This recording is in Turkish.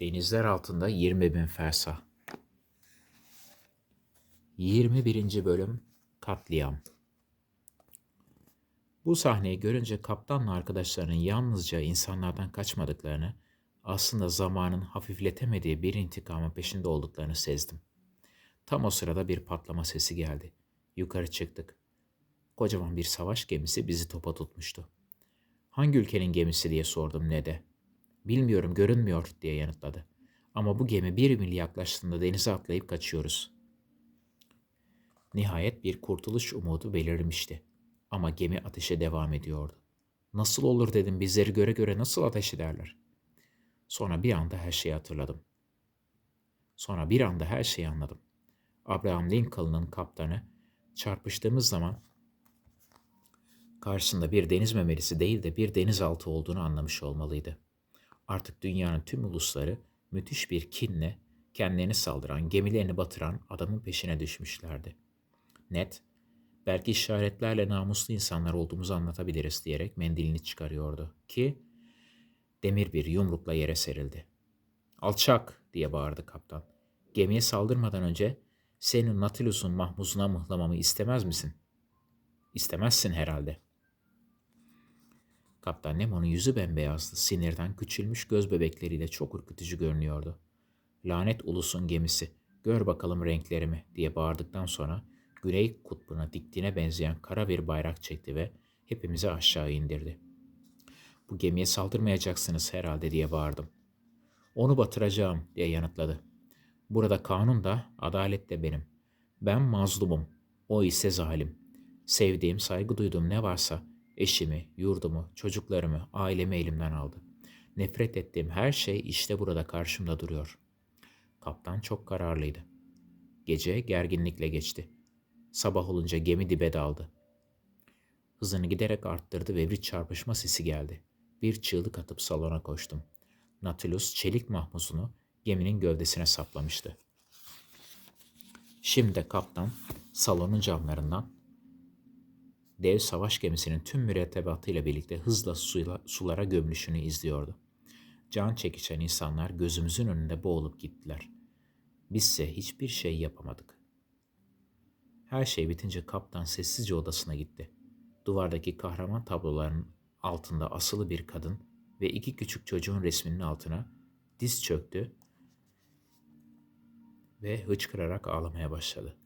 Denizler altında 20 bin fersah. 21. bölüm Katliam. Bu sahneyi görünce kaptanla arkadaşlarının yalnızca insanlardan kaçmadıklarını, aslında zamanın hafifletemediği bir intikamın peşinde olduklarını sezdim. Tam o sırada bir patlama sesi geldi. Yukarı çıktık. Kocaman bir savaş gemisi bizi topa tutmuştu. Hangi ülkenin gemisi diye sordum ne de. Bilmiyorum görünmüyor diye yanıtladı. Ama bu gemi bir mil yaklaştığında denize atlayıp kaçıyoruz. Nihayet bir kurtuluş umudu belirmişti. Ama gemi ateşe devam ediyordu. Nasıl olur dedim bizleri göre göre nasıl ateş ederler? Sonra bir anda her şeyi hatırladım. Sonra bir anda her şeyi anladım. Abraham Lincoln'ın kaptanı çarpıştığımız zaman karşısında bir deniz memelisi değil de bir denizaltı olduğunu anlamış olmalıydı. Artık dünyanın tüm ulusları müthiş bir kinle kendilerini saldıran, gemilerini batıran adamın peşine düşmüşlerdi. Net, belki işaretlerle namuslu insanlar olduğumuzu anlatabiliriz diyerek mendilini çıkarıyordu ki demir bir yumrukla yere serildi. Alçak diye bağırdı kaptan. Gemiye saldırmadan önce senin Nautilus'un mahmuzuna mıhlamamı istemez misin? İstemezsin herhalde. Kaptan Nemo'nun yüzü bembeyazdı. Sinirden küçülmüş göz bebekleriyle çok ürkütücü görünüyordu. Lanet ulusun gemisi, gör bakalım renklerimi diye bağırdıktan sonra Güney kutbuna diktiğine benzeyen kara bir bayrak çekti ve hepimizi aşağı indirdi. Bu gemiye saldırmayacaksınız herhalde diye bağırdım. Onu batıracağım diye yanıtladı. Burada kanun da adalet de benim. Ben mazlumum, o ise zalim. Sevdiğim, saygı duyduğum ne varsa eşimi, yurdumu, çocuklarımı, ailemi elimden aldı. Nefret ettiğim her şey işte burada karşımda duruyor. Kaptan çok kararlıydı. Gece gerginlikle geçti. Sabah olunca gemi dibe daldı. Hızını giderek arttırdı ve bir çarpışma sesi geldi. Bir çığlık atıp salona koştum. Nautilus çelik mahmuzunu geminin gövdesine saplamıştı. Şimdi kaptan salonun camlarından dev savaş gemisinin tüm mürettebatıyla birlikte hızla sulara gömülüşünü izliyordu. Can çekişen insanlar gözümüzün önünde boğulup gittiler. Bizse hiçbir şey yapamadık. Her şey bitince kaptan sessizce odasına gitti. Duvardaki kahraman tabloların altında asılı bir kadın ve iki küçük çocuğun resminin altına diz çöktü ve hıçkırarak ağlamaya başladı.